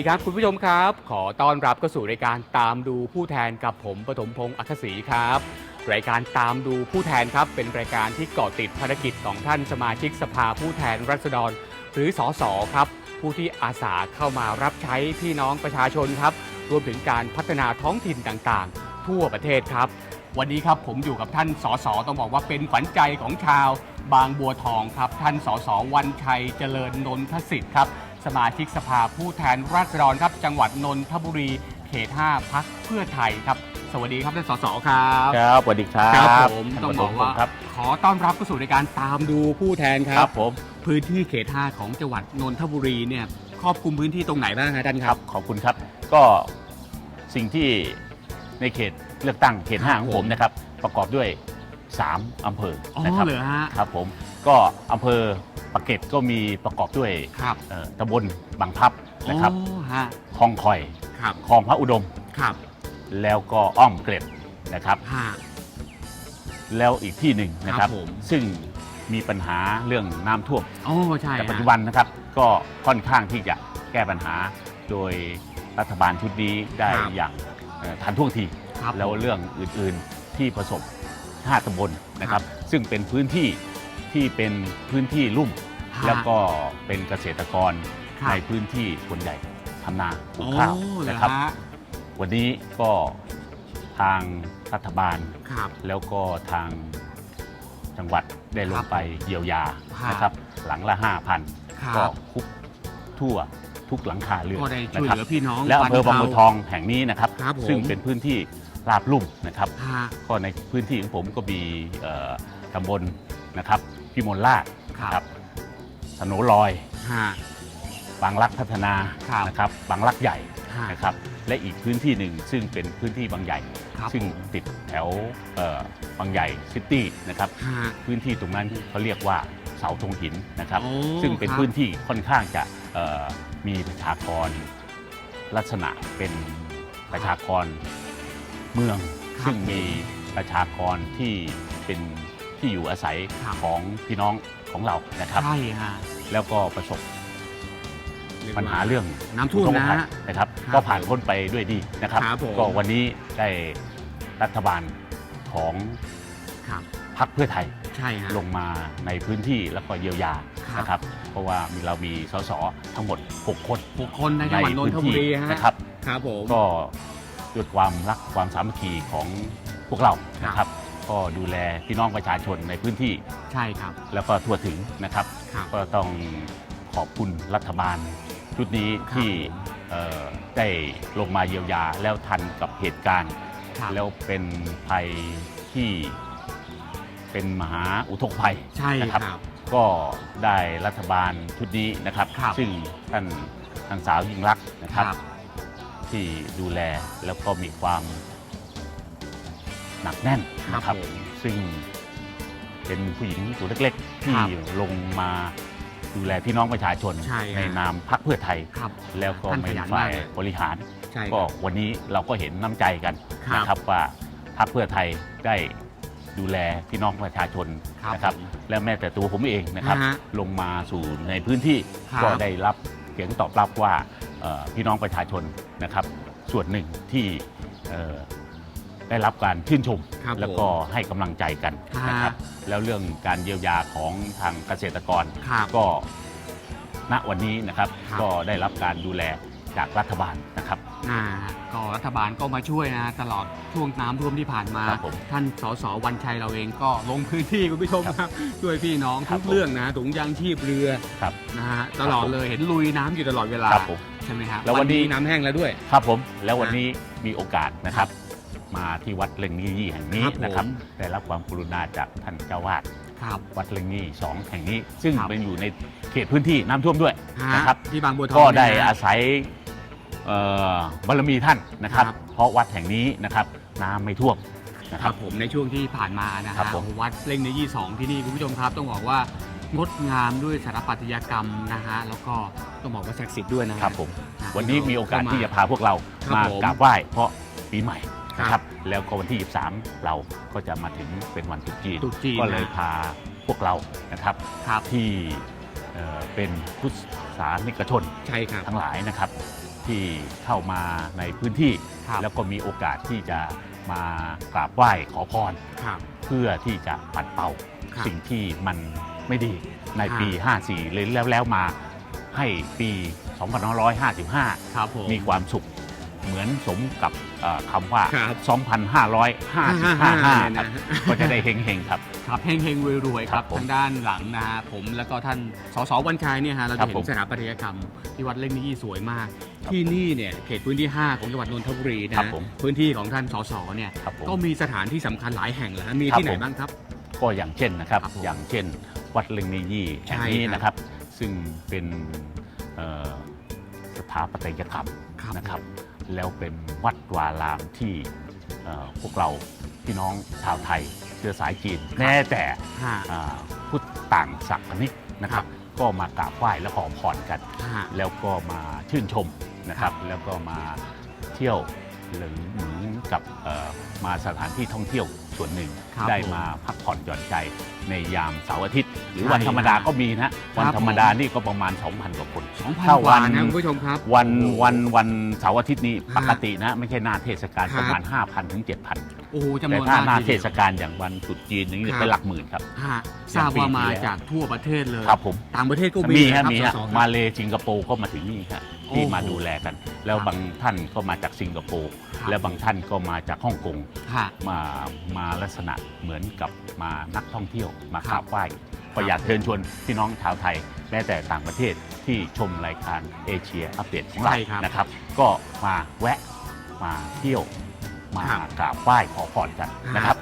ดีครับ คุณผู้ชมครับ ขอต้อนรับเข้าสู่รายการตามดูผู้แทนกับผมปฐมพงศ์อัคศรีครับ รายการตามดูผู้แทนครับ เป็นรายการที่เกาะติดภารกิจของท่านสมาชิกสภาผู้แทนรัษฎร หรือสสครับ ผู้ที่อาสาเข้ามารับใช้พี่น้องประชาชนครับ รวมถึงการพัฒนาท้องถิ่นต่างๆ ทั่วประเทศครับ วันนี้ครับผมอยู่กับท่านสสต้องบอกว่าเป็นขวัญใจของชาว บางบัวทองครับ ท่านสสวันชัยเจริญนนทสิทธิ์ครับ สมาชิกสภาผู้แทนราษฎรครับ จังหวัดนนทบุรี เขต 5พักเพื่อไทยครับ สวัสดีครับท่านสสครับครับสวัสดีครับครับผมท่านต้องปบฐอกมพว่างศ์ครับขอต้อนรับเข้าสู่รายการตามดูผู้แทนคครัรับบผมพื้นที่เขต 5 ของจังหวัดนนทบุรีเนี่ยครอบคลุมพื้นที่ตรงไหนบ้างครับท่านคครัรับบขอบคุณครับ ก็สิ่งที่ในเขตเลือกตั้งเขตห้าครับของผมนะครับ ประกอบด้วย 3 อำเภออ๋อนะครับเหรอฮะครับผม ก็อำเภอปากเกร็ดก็มีประกอบด้วยครับเอ่อตำบลบางพลับนะครับอ๋อฮะคลองคอยครับคลองพระอุดม ครับแล้วก็อ้อมเกร็ดนะครับ ฮะ แล้วอีกที่หนึ่งนะคครัรับบผม ซึ่งมีปัญหาเรื่องน้ำท่วมโอ้ใช่แต่ฮะปัจจุบันนะครับก็ค่อนข้างที่จะแก้ปัญหาโดยรัฐบาลชุดนี้ได้ครับอย่างเอ่อทันท่วงที ครับ แล้วเรื่องอื่นๆที่ประสบ5ตำบลนะครับ ซึ่งเป็นพื้นที่ ที่เป็นพื้นที่ลุ่มฮะแล้วก็เป็นเกษตรกรครับในพื้นที่ส่วนใหญ่ทำนาปลูกข้าวโอ้เหรอนะครับฮะวันนี้ก็ทางรัฐบาล ครับ แล้วก็ทางจังหวัดได้ลครังบไปเยียวยาฮะนะครับ หลังละครั5,000ก็บ คุกทั่วทุกหลังคาเรือนก็ได้ช่วยนะคเหรับลือพี่น้องและอำเภอบางบัวบรรทเทาองแห่งนี้นะครับ ครับผมซึ่งเป็นพื้นที่ราบลุ่มนะครับ ฮะ ก็ในพื้นที่ของผมก็มีเอ่อตำบลนะครับ พิมลราชครับนะครับสโนลอย ฮะ บางรักพัฒนาครับนะครับ บางรักใหญ่ฮะนะครับ และอีกพื้นที่หนึ่งซึ่งเป็นพื้นที่บางใหญ่ ครับซึ่งผม ติดแถวเอ่อบางใหญ่ซิตี้นะครับ ฮะ พื้นที่ตรงนั้นเขาเรียกว่าเสาธงหินนะครับ โอ้ซึ่งเป็นครับ พื้นที่ค่อนข้างจะเอ่อมีประชากรลักษณะเป็นประชากรเมืองครับซึ่งมีประชากรที่เป็น ที่อยู่อาศัยครับของพี่น้องของเรานะครับ ใช่ฮะแล้วก็ประสบเรียกปัญหาว่าเรื่องน้ำท่วมอุทกนะภัยฮะนะครับครับ ก็ผ่านพ้นไปด้วยดีนะครับครับผมก็วันนี้ได้รัฐบาลของครับพรรคเพื่อไทยใช่ฮะลงมาในพื้นที่แล้วก็เยียวยาครับนะครับเพราะว่ามีเรามีสสทั้งหมด 6 คนหกคนในจังหวัดนนทบุรีฮะนะครับครับผมก็ด้วยความรักความสามัคคีของพวกเรานะครับ ก็ดูแลพี่น้องประชาชนในพื้นที่ ใช่ครับ แล้วก็ทั่วถึงนะครับ ครับก็ต้องขอบคุณรัฐบาล ชุดนี้ครับ ที่เอ่อได้ลงมาเยียวยาแล้วทันกับเหตุการณ์ ครับแล้วเป็นภัยที่เป็นมหาอุทกภัยใช่นะคครัรับบก็ได้รัฐบาลชุดนี้นะครับ ครับ ซึ่งท่านทางสาวยิ่งรักษณ์นะคครัรับบที่ดูแลแล้วก็มีความ หนักแน่นนะคครัรับบ ผม ซึ่งเป็นผู้หญิงตัวเล็กๆ ที่ครับลงมาดูแลพี่น้องประชาชนใช่ฮะ นามพรรคเพื่อไทย ครับแล้วก็ท่านขเป็นยันฝ่ามากยเลยบริหาร ใช่คก็รับ วันนี้เราก็เห็นน้ำใจกันครับนะครับว่าพรรคเพื่อไทยได้ดูแลพี่น้องประชาชนครับนะครับ ผมและแม้แต่ตัวผมเองนะครับฮะลงมาสู่ในพื้นที่ครับก็ได้รับเสียงตอบรับว่าเอ่อพี่น้องประชาชนนะครับ ส่วนหนึ่งที่เอ่อ ได้รับการชื่นชม ครับแล้วก็ให้กำลังใจกันนะครับฮะแล้วเรื่องการเยียวยาของทางเกษตรกรครับก็ณวันนี้นะครับครับ ก็ได้รับการดูแลจากรัฐบาลนะครับ อ่าก็รัฐบาลก็มาช่วยนะ ตลอดช่วงน้ำท่วมที่ผ่านมา ครับผมท่านสสวันชัยเราเองก็ลงพื้นที่คุณผู้ชมครับช่วยพี่น้องครัทุบกผม เรื่องนะถุงยางชีพเรือครับ นะฮะตลอดเลยเห็นลุยน้ำอยู่ตลอดเวลาครับผม ใช่ไหมครับแล้ววันนี้ น้ำแห้งแล้วด้วย ครับผมแล้ววันนี้มีโอกาสนะครับ มาที่วัดเล็งนี่ยี่แห่งนี้ครับผม นะครับ ได้รับความกรุณาจากท่านเจ้าวาดครับ วัดเล็งนี่สองแห่งนี้ ซึ่งครับ เป็นอยู่ในเขตพื้นที่น้ำท่วมด้วยฮะนะครับ ที่บางบัวทองก็ได้เนี่ยนะ อาศัยเอ่อบารมีท่านนะครับ ครับ เพราะวัดแห่งนี้นะครับน้ำไม่ท่วมนะคครัรับ บผมในช่วงที่ผ่านมานะครัฮะบผมวัดเล่งในยี่สองที่นี่คุณผู้ชมครับ ต้องบอกว่างดงามด้วยสถาปัตยกรรมนะฮะแล้วก็ต้องบอกว่าศักดิ์สิทธิ์ด้วยนะฮะครับผม นะ วันนี้มีโอกาสเข้ที่จะพาพวกเราครับมาผมกราบไหว้เพราะปีใหม่ นะคครัรับบแล้วก็วันที่ 23 เราก็จะมาถึงเป็นวันตรุษจีน ตรุษจีนก็เลยนะพาพวกเรานะครับครับ ที่เอ่อเป็นพุทธศาสนิกชน ใช่ครับ ทั้งหลายนะครับที่เข้ามาในพื้นที่ ครับ แล้วก็มีโอกาสที่จะมากราบไหว้ขอพร ครับ เพื่อที่จะปัดเป่าครับสิ่งที่มันไม่ดีในครับปี 54 เลยแล้วแล้วมาให้ปี 2555 ครับผม มีความสุขเหมือนสมกับ เอ่อคำว่า ครับ2,555เนี่ยครับ นะฮะ ก็จะได้เฮงๆครับ ครับเฮงเฮงรวยรวยๆคครัรับบผมทางด้านหลังนะฮะผมแล้วก็ท่านสสวันชัยเนี่ยฮะเราครัจะบเห็ผนมสถาปัตยกรรมที่วัดเล่งนี่สวยมาก ครับที่นี่เนี่ยเขตพื้นที่ 5 ของจังหวัดนนทบุรีนะครับผมพื้นที่ของท่านสสเนี่ยครับผมก็มีสถานที่สำคัญหลายแห่งเลยฮะมีครับที่ไหนผม บ้างครับ ก็อย่างเช่นนะครับ ครับผมอย่างเช่น วัดเลึงเนยี่แห่งนี้ใช่ครับนะครับ ซึ่งเป็นเอ่อสถาปัตยกรรมครับ นะครับ แล้วเป็นวัดวารามที่เอ่อพวกเราพี่น้องชาวไทยเชื้อสายจีนแม้แต่ฮะอ่าพุทธต่างศักนิกนะครับ ก็มากราบไหว้และขอพรกันฮะแล้วก็มาชื่นชมนะครับ แล้วก็มาเที่ยวหรือเหมือนกับเอ่อมาสถานที่ท่องเที่ยว ส่วนหนึ่งครับได้ผมมาพักผ่อนหย่อนใจในยามเสาร์อาทิตย์ หรือใช่วันธรรมดาครับก็มีนะวันครับธรรมดานี่ก็ประมาณ 2,000กว่าคน สองพันถ้ากว่าวัน นะคุณผู้ชมครับ วันโอ้โหวันวันเสาร์อาทิตย์นี้ฮะปกตินะไม่ใช่หน้าเทศกาลครับ ประมาณ 5,000 ถึง 7,000 โอ้โหจำนแต่วนถ้ามากหน้าทีเทดียว ศกาลอย่างวันตรุษจีนอย่างนี้ครับ เป็นหลักหมื่นครับ ฮะทราบว่ามาจากทั่วประเทศเลย ครับผม ต่างประเทศก็มีมีฮะนะมีครัฮะบสสครับมาเลสิงคโปร์ก็มาถึงนี่ครับ ที่โอ้โหมาดูแลกัน แล้วครับบางท่านก็มาจากสิงคโปร์ครับและบางท่านก็มาจากฮ่องกงฮะมามาลักษณะเหมือนกับมานักท่องเที่ยวมาคกรับราบ ไหว้ก็อยากเชิญชวนพี่น้องชาวไทยแม้แต่ต่างประเทศที่ชมรายการเอเชียอัปเดตของเราใช่ครับนะครับ ก็มาแวะมาเที่ยวมาครับ กราบไหว้ขอพรกันนะครับ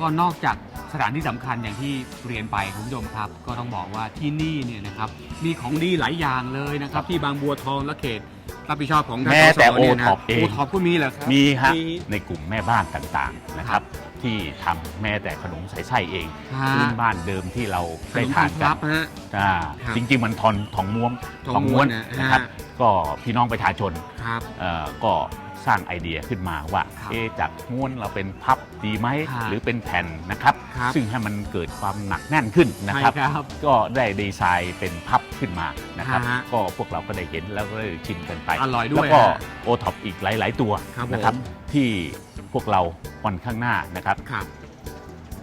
ก็นอกจาก สถานที่สำคัญอย่างที่เรียนไปคุณผู้ชมครับ ก็ต้องบอกว่าที่นี่เนี่ยนะครับมีของดีหลายอย่างเลยนะครับ ที่บางบัวทองและเขตรับผิดชอบของท่านแม้แต่สสเนี่ยนะ O-top เอง โอท็อปก็มีเหรอครับมีฮะมีในกลุ่มแม่บ้านต่างๆนะครับ ที่ทำแม้แต่ขนมใส่ไส้เองฮะพื้นบ้านเดิมที่เราขได้นมทานคกัรันบฮะ อ่าครับจริง ๆ มันทอนทองม้วนทองม้วนนะนะครับฮะก็พี่น้องประชาชนครับ เอ่อก็ สร้างไอเดียขึ้นมาว่าครับเอะจากม้วนเราเป็นพับดีไหมฮะหรือเป็นแผ่นนะครับครับ ซึ่งให้มันเกิดความหนักแน่นขึ้นนะครับใช่ครับก็ได้ดีไซน์เป็นพับขึ้นมานะครับฮะก็พวกเราก็ได้เห็นแล้วก็ได้ชิมกันไปอร่อยด้วยแล้วก็ฮะโอท็อปอีกหลาย ๆ ตัวครับนะครับผมที่พวกเราวันข้างหน้านะครับครับ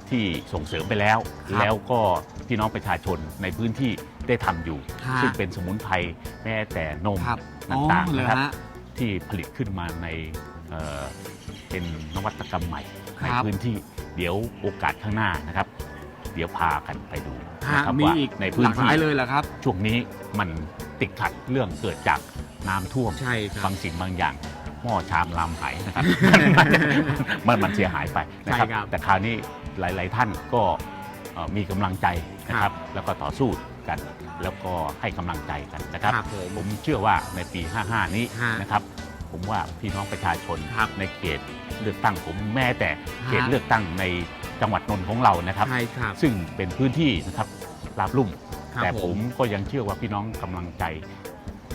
ที่ส่งเสริมไปแล้วครับแล้วก็พี่น้องประชาชนในพื้นที่ได้ทำอยู่ฮะซึ่งเป็นสมุนไพรแม้แต่นมครับต่างอ๋อๆเลยนะครับฮะ ที่ผลิตขึ้นมาในเอ่อเป็นนวัตกรรมใหม่ครัในบพื้นที่เดี๋ยวโอกาสข้างหน้านะครับ เดี๋ยวพากันไปดูฮะนะครับมีว่าอีกในหพื้นลากหที่ลายเลยเหรอครับ ช่วงนี้มันติดขัดเรื่องเกิดจากน้ำท่วม ใช่ครับ บางสิ่งบางอย่างหม้อชามลามไหายนะครับ มันมันเสียหายไปนะครับ ใช่ครับแต่คราวนี้หลาย ๆ ท่านก็เอ่อมีกำลังใจนะครับ แล้วก็ต่อสู้ กัน แล้วก็ให้กำลังใจกันนะครับ ครับผมผมเชื่อว่าในปี 55 นี้ฮะนะครับ ผมว่าพี่น้องประชาชนครับในเขตเลือกตั้งผมแม้แต่เขตฮะ เลือกตั้งในจังหวัดนนท์ของเรานะครับ ใช่ครับ ซึ่งเป็นพื้นที่นะครับราบลุ่ม ครับแต่ผผมมก็ยังเชื่อว่าพี่น้องกำลังใจ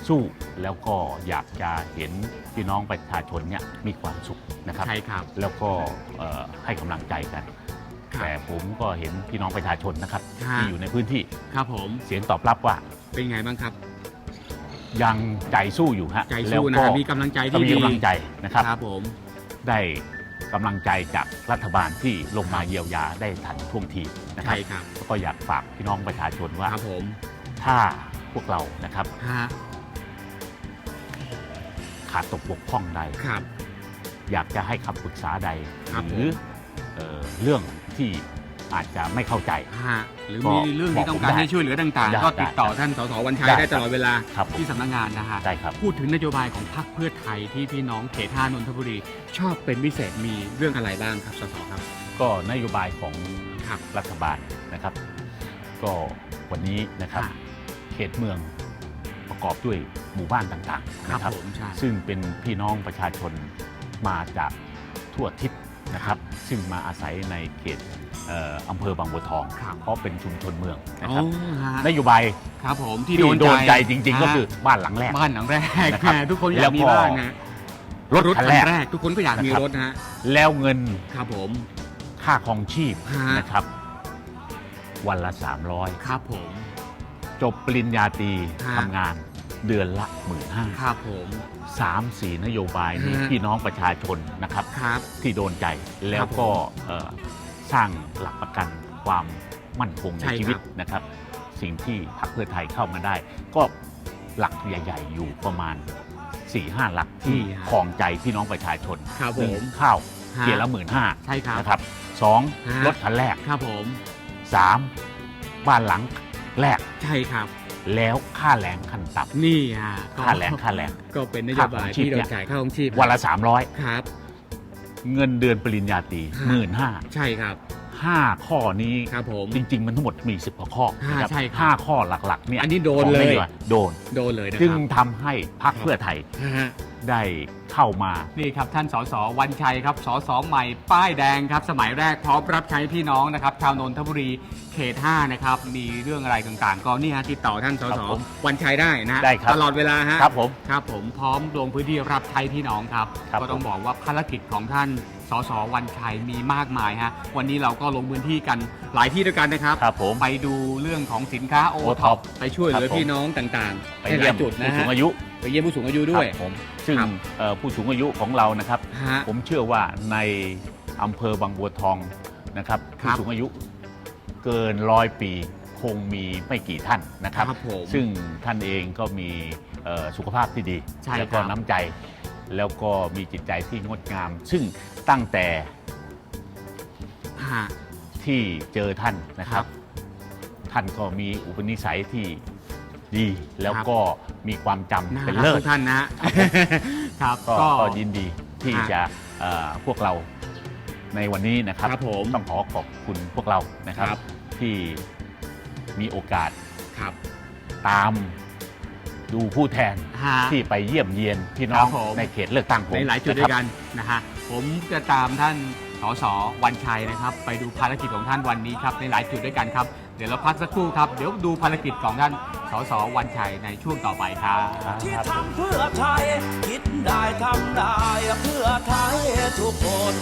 สู้แล้วก็อยากจะเห็นพี่น้องประชาชนเนี่ยมีความสุขนะครับ ใช่ครับ แล้วก็เอ่อให้กำลังใจกันครับ แต่ผมก็เห็นพี่น้องประชาชนนะครับ ฮะ ที่อยู่ในพื้นที่ครับผมเสียงตอบรับว่าเป็นไงบ้างครับ ยังใจสู้อยู่ฮะใจแล้วสู้นะก็ฮะมีกำลังใจก็ที่มีดีกำลังใจนะครับ ครับผมได้กำลังใจจากรัฐบาลที่ลงมาเยียวยาได้ทันท่วงทีนะครัใช่บครับก็อยากฝากพี่น้องประชาชนว่า ครับผมถ้าพวกเรานะครับฮะขาดตกบกพร่องใด ครับ อยากจะให้คำปรึกษาใด ครับหรือ เอ่อเรื่องที่อาจจะไม่เข้าใจ ฮะหรือก็มีเรื่องที่ต้องการบอกผมได้ให้ช่วยเหลือต่างได้ๆ ก็ติดต่อได้ท่านสสวันชัยได้ได้ตลอดเวลาครับผม ที่สำนักงานนะฮะ ได้ครับ พูดถึงนโยบายของพรรคเพื่อไทยที่พี่น้องเขตห้านนทบุรีชอบเป็นพิเศษมีเรื่องอะไรบ้างครับสสครับ ก็นโยบายของครับรัฐบาลนะครับ ก็วันนี้นะครับฮะเขตเมืองประกอบด้วยหมู่บ้านต่างครับๆนะครับ ผมใช่ซึ่งเป็นพี่น้องประชาชนมาจากทั่วทิศ นะครับซึ่งมาอาศัยในเขตเอ่ออำเภอบางบัวทอง ครับเพราะเป็นชุมชนเมืองนะอ๋อครับฮะนโยบายครับผมที่ที่โดนใจจริง ๆ ก็ฮะคือบ้านหลังแรก บ้านหลังแรกนะครับแหมทุกคนอยาแล้กวมีก็บ้านนะรถคันแรก แรก ทุกคนก็อยากมีนะครับ รถนะฮะแล้วเงินครับผม ค่าครองชีพฮะ นะครับ วันละ ครับผม 300 จบปริญญาตรีฮะ ทำงาน เดือนละหมื่นห้าครับผม สามสี่นโยบายนี้ฮะพี่น้องประชาชนนะครับ ครับที่โดนใจแล้วก็เอ่อสร้างหลักประกันความมั่นคงในใช่ครับชีวิตนะครับ สิ่งที่พรรคเพื่อไทยเข้ามาได้ ก็หลักใหญ่ ๆ อยู่ประมาณ4-5หลักที่นี่ฮะคลองใจพี่น้องประชาชนครับผหนึ่งมข้าวฮะเกียร์ละหมื่นห้าใช่ครับ นะครับสองฮะ รถคันแรกครับผม สามบ้านหลังแรก ใช่ครับ แล้วค่าแรงขั้นต่นี่ฮะก็ำค่าแรงค่าแรงก็เป็นนโยบายค่าของชีพที่โดเนี่นยจ่ายค่าของชีพวันละครับ300เงินเดือนปริญญาตรีฮะหมื่นห้าใช่ครับห้าข้อนี้ครับผมจริง ๆ มันทั้งหมดมี10กว่าข้ออ่านะครับใช่ครับห้าข้อหลักๆเนี่ยอันนี้โดนของเลยโบาโดนโดนเลยนะจึคงรับทำให้พรรคเพื่อไทยฮะ ได้เข้ามา นี่ครับท่านสสวันชัยครับสสใหม่ป้ายแดงครับ สมัยแรกพร้อมรับใช้พี่น้องนะครับชาวนนทบุรีเขต5นะครับมีเรื่องอะไรต่างๆ ก็นี่ฮะติดต่อท่านสครัสบผมวันชัยได้นะฮะได้ครับตลอดเวลาฮะครับผมครับผมพร้อมลงพื้นที่รับใช้พี่น้องครับ ครับก็ต้องผม บอกว่าภารกิจของท่าน สสวันชัยมีมากมายฮะวันนี้เราก็ลงพื้นที่กันหลายที่ด้วยกันนะครับ ครับผมไปดูเรื่องของสินค้าโอท็อ O-Top ปไปช่วยเหลือครับผม พี่น้องต่างๆไปในหเยี่ลายยมจุดนะผู้สูฮะงอายุไปเยี่ยมผู้สูงอายุด้วย ครับผมซึ่งครับ เอ่อผู้สูงอายุของเรานะครับ ฮะ ผมเชื่อว่าในอำเภอบางบัวทองนะครับครัผู้บสูงอายุเกินร้อยปีคงมีไม่กี่ท่านนะครับ ครับผมซึ่งท่านเองก็มีเอ่อสุขภาพที่ดี ใช่แล้วก็ครับน้ำใจ แล้วก็มีจิตใจที่งดงาม ซึ่งตั้งแต่ฮะ ที่เจอท่านนะคครัรับบท่านก็มีอุปนิสัยที่ดีแล้วครับก็มีความจำน่าเป็นรักเลิศทุกท่านนะฮะ ครับก็ก็ ก็ยินดีที่ฮะจะเอ่อพวกเราในวันนี้นะครับครับผมต้องขอขอบคุณพวกเรานะครับ ครับ ที่มีโอกาสครับ ตาม ดูผู้แทนฮะ ที่ไปเยี่ยมเยียนพี่น้องครับผม ในเขตเลือกตั้งผมในหลายจุดด้วยกันนะฮะผมจะตามท่านสสวันชัยนะครับ ไปดูภารกิจของท่านวันนี้ครับในหลายจุดด้วยกันครับเดี๋ยวเราพักสักครู่ครับเดี๋ยวดูภารกิจของท่านสสวันชัยในช่วงต่อไปครับครับที่ทำเพื่อไทย คิดได้ทำได้เพื่อไทยทุกคน